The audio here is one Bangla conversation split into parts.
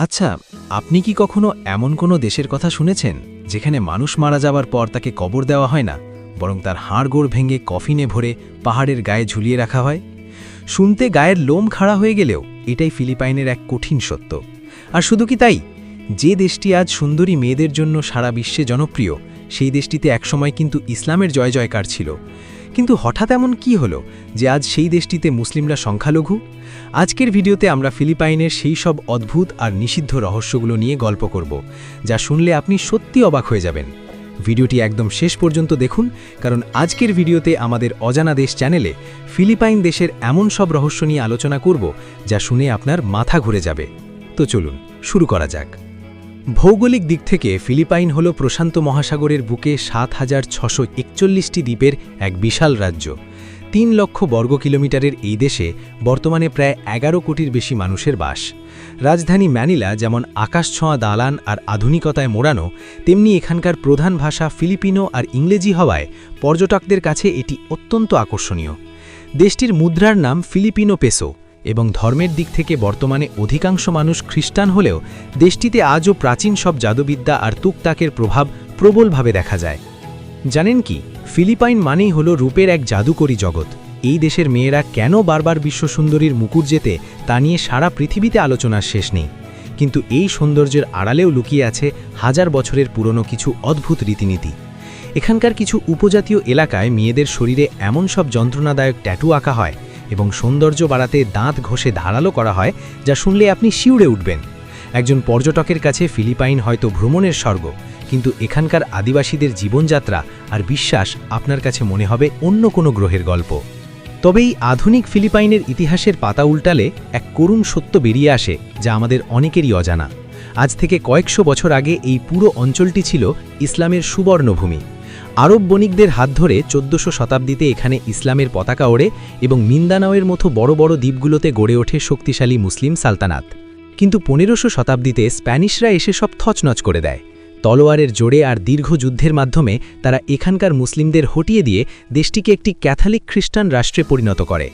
আচ্ছা আপনি কি কখনো এমন কোনো দেশের কথা শুনেছেন যেখানে মানুষ মারা যাওয়ার পর তাকে কবর দেওয়া হয় না, বরং তার হাড়গোড় ভেঙে কফিনে ভরে পাহাড়ের গায়ে ঝুলিয়ে রাখা হয়? শুনতে গায়ের লোম খাড়া হয়ে গেলেও এটাই ফিলিপাইনের এক কঠিন সত্য। আর শুধু কি তাই? যে দেশটি আজ সুন্দরী মেয়েদের জন্য সারা বিশ্বে জনপ্রিয়, সেই দেশটিতে একসময় কিন্তু ইসলামের জয় জয়কার ছিল। কিন্তু হঠাৎ এমন কি হলো যে আজ সেই দেশটিতে মুসলিমরা সংখ্যালঘু? আজকের ভিডিওতে আমরা ফিলিপাইনের সেই সব অদ্ভুত আর নিষিদ্ধ রহস্যগুলো নিয়ে গল্প করব, যা শুনলে আপনি সত্যি অবাক হয়ে যাবেন। ভিডিওটি একদম শেষ পর্যন্ত দেখুন, কারণ আজকের ভিডিওতে আমাদের অজানা দেশ চ্যানেলে ফিলিপাইন দেশের এমন সব রহস্য নিয়ে আলোচনা করব, যা শুনে আপনার মাথা ঘুরে যাবে। তো চলুন, শুরু করা যাক। ভৌগোলিক দিক থেকে ফিলিপাইন হল প্রশান্ত মহাসাগরের বুকে সাত হাজার ছশো একচল্লিশটি দ্বীপের এক বিশাল রাজ্য। তিন লক্ষ বর্গ কিলোমিটারের এই দেশে বর্তমানে প্রায় এগারো কোটির বেশি মানুষের বাস। রাজধানী ম্যানিলা যেমন আকাশছোঁয়া দালান আর আধুনিকতায় মোড়ানো, তেমনি এখানকার প্রধান ভাষা ফিলিপিনো আর ইংরেজি হওয়ায় পর্যটকদের কাছে এটি অত্যন্ত আকর্ষণীয়। দেশটির মুদ্রার নাম ফিলিপিনো পেসো। এবং ধর্মের দিক থেকে বর্তমানে অধিকাংশ মানুষ খ্রিস্টান হলেও দেশটিতে আজও প্রাচীন সব জাদুবিদ্যা আর তুকতাকের প্রভাব প্রবলভাবে দেখা যায়। জানেন কি, ফিলিপাইন মানেই হলো রূপের এক জাদুকরী জগৎ। এই দেশের মেয়েরা কেন বারবার বিশ্বসুন্দরীর মুকুট যেতে তা নিয়ে সারা পৃথিবীতে আলোচনার শেষ নেই। কিন্তু এই সৌন্দর্যের আড়ালেও লুকিয়ে আছে হাজার বছরের পুরনো কিছু অদ্ভুত রীতিনীতি। এখানকার কিছু উপজাতীয় এলাকায় মেয়েদের শরীরে এমন সব যন্ত্রণাদায়ক ট্যাটু আঁকা হয় এবং সৌন্দর্য বাড়াতে দাঁত ঘষে ধারালো করা হয়, যা শুনলে আপনি শিউড়ে উঠবেন। একজন পর্যটকের কাছে ফিলিপাইন হয়তো ভ্রমণের স্বর্গ, কিন্তু এখানকার আদিবাসীদের জীবনযাত্রা আর বিশ্বাস আপনার কাছে মনে হবে অন্য কোনো গ্রহের গল্প। তবে এই আধুনিক ফিলিপাইনের ইতিহাসের পাতা উল্টালে এক করুণ সত্য বেরিয়ে আসে, যা আমাদের অনেকেরই অজানা। আজ থেকে কয়েকশো বছর আগে এই পুরো অঞ্চলটি ছিল ইসলামের সুবর্ণভূমি। আরব বণিকদের হাত ধরে চোদ্দশো শতাব্দীতে এখানে ইসলামের পতাকা ওড়ে এবং মিন্দানাওয়ের মতো বড় বড় দ্বীপগুলোতে গড়ে ওঠে শক্তিশালী মুসলিম সালতানাত। কিন্তু পনেরোশো শতাব্দীতে স্প্যানিশরা এসে সব থচনচ করে দেয়। তলোয়ারের জোরে আর দীর্ঘ যুদ্ধের মাধ্যমে তারা এখানকার মুসলিমদের হটিয়ে দিয়ে দেশটিকে একটি ক্যাথলিক খ্রিস্টান রাষ্ট্রে পরিণত করে।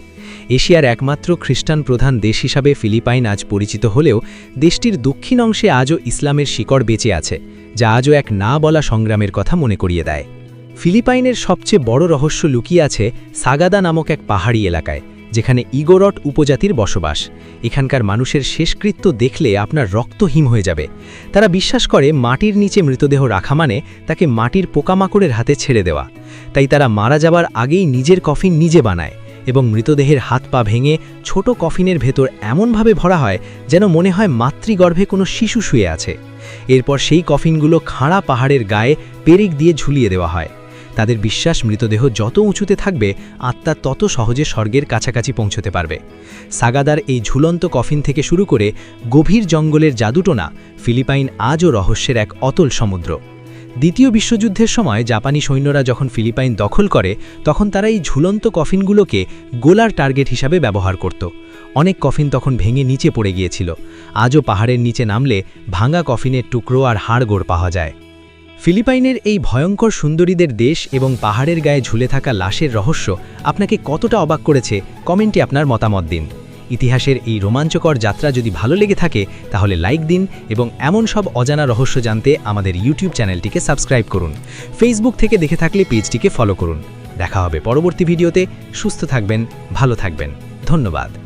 এশিয়ার একমাত্র খ্রিস্টান প্রধান দেশ হিসাবে ফিলিপাইন আজ পরিচিত হলেও দেশটির দক্ষিণ অংশে আজও ইসলামের শিকড় বেঁচে আছে, যা আজও এক না বলা সংগ্রামের কথা মনে করিয়ে দেয়। ফিলিপাইনের সবচেয়ে বড় রহস্য লুকিয়ে আছে সাগাদা নামক এক পাহাড়ি এলাকায়, যেখানে ইগোরট উপজাতির বসবাস। এখানকার মানুষের শেষকৃত্য দেখলে আপনার রক্ত হিম হয়ে যাবে। তারা বিশ্বাস করে মাটির নিচে মৃতদেহ রাখা মানে তাকে মাটির পোকামাকড়ের হাতে ছেড়ে দেওয়া। তাই তারা মারা যাবার আগেই নিজের কফিন নিজে বানায় এবং মৃতদেহের হাত পা ভেঙে ছোট কফিনের ভেতর এমনভাবে ভরা হয় যেন মনে হয় মাতৃগর্ভে কোনো শিশু শুয়ে আছে। এরপর সেই কফিনগুলো খাঁড়া পাহাড়ের গায়ে পেরেক দিয়ে ঝুলিয়ে দেওয়া হয়। তাদের বিশ্বাস মৃতদেহ যত উঁচুতে থাকবে, আত্মা তত সহজে স্বর্গের কাছাকাছি পৌঁছতে পারবে। সাগাদার এই ঝুলন্ত কফিন থেকে শুরু করে গভীর জঙ্গলের জাদুটোনা, ফিলিপাইন আজও রহস্যের এক অতল সমুদ্র। দ্বিতীয় বিশ্বযুদ্ধের সময় জাপানি সৈন্যরা যখন ফিলিপাইন দখল করে, তখন তারা এই ঝুলন্ত কফিনগুলোকে গোলার টার্গেট হিসাবে ব্যবহার করত। অনেক কফিন তখন ভেঙে নিচে পড়ে গিয়েছিল। আজও পাহাড়ের নিচে নামলে ভাঙা কফিনের টুকরো আর হাড়গোড় পাওয়া যায়। ফিলিপাইনের এই ভয়ঙ্কর সুন্দরীদের দেশ এবং পাহাড়ের গায়ে ঝুলে থাকা লাশের রহস্য আপনাকে কতটা অবাক করেছে, কমেন্টে আপনার মতামত দিন। ইতিহাসের এই রোমাঞ্চকর যাত্রা যদি ভালো লেগে থাকে, তাহলে লাইক দিন এবং এমন সব অজানা রহস্য জানতে আমাদের ইউটিউব চ্যানেলটিকে সাবস্ক্রাইব করুন। ফেসবুক থেকে দেখে থাকলে পেজটিকে ফলো করুন। দেখা হবে পরবর্তী ভিডিওতে। সুস্থ থাকবেন, ভালো থাকবেন। ধন্যবাদ।